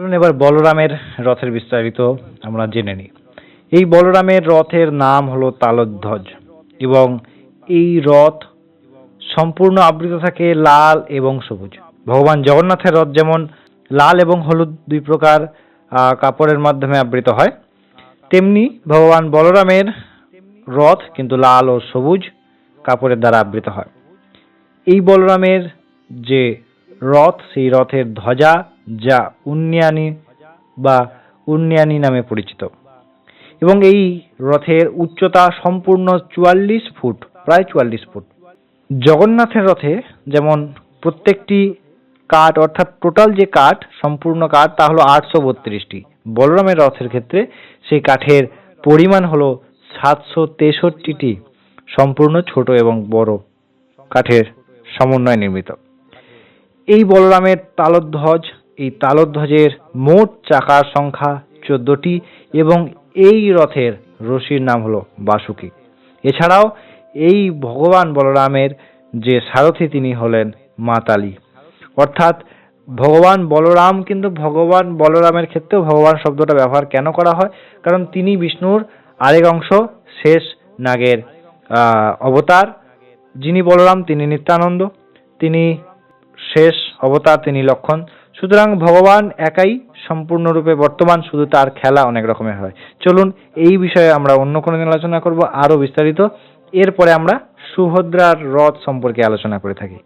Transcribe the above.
এবার বলরামের রথের বিস্তারিত আমরা জেনে নিই। এই বলরামের রথের নাম হলো তালধ্বজ এবং এই রথ সম্পূর্ণ আবৃত থাকে লাল এবং সবুজ। ভগবান জগন্নাথের রথ যেমন লাল এবং হলুদ দুই প্রকার কাপড়ের মাধ্যমে আবৃত হয়, তেমনি ভগবান বলরামের রথ কিন্তু লাল ও সবুজ কাপড়ের দ্বারা আবৃত হয়। এই বলরামের যে রথ, সেই রথের ধ্বজা যা উন্নয়ানী বা উন্নয়ানী নামে পরিচিত। এবং এই রথের উচ্চতা সম্পূর্ণ চুয়াল্লিশ ফুট, প্রায় চুয়াল্লিশ ফুট। জগন্নাথের রথে যেমন প্রত্যেকটি কাঠ, অর্থাৎ টোটাল যে কাঠ, সম্পূর্ণ কাঠ, তা হলো আটশো বত্রিশটি। বলরামের রথের ক্ষেত্রে সেই কাঠের পরিমাণ হলো সাতশো তেষট্টিটি, সম্পূর্ণ ছোট এবং বড় কাঠের সমন্বয়ে নির্মিত। এই বলরামের তালধ্বজ এই তালধ্বজের মোট চাকার সংখ্যা চোদ্দটি এবং এই রথের রশির নাম হলো বাসুকি। এছাড়াও এই ভগবান বলরামের যে সারথি তিনি হলেন মাতালি অর্থাৎ ভগবান বলরাম কিন্তু ভগবান বলরামের ক্ষেত্রেও ভগবান শব্দটা ব্যবহার কেন করা হয়? কারণ তিনি বিষ্ণুর আরেক অংশ, শেষ নাগের অবতার। যিনি বলরাম, তিনি নিত্যানন্দ। তিনি শেষ অবতার, তিনি লক্ষণ। সুতরাং ভগবান একাই সম্পূর্ণরূপে বর্তমান, শুধু তার খেলা অনেক রকমের হয়। চলুন, এই বিষয়ে আমরা অন্য কোনো দিন আলোচনা করব আরও বিস্তারিত। এরপরে আমরা সুভদ্রার রথ সম্পর্কে আলোচনা করে থাকি।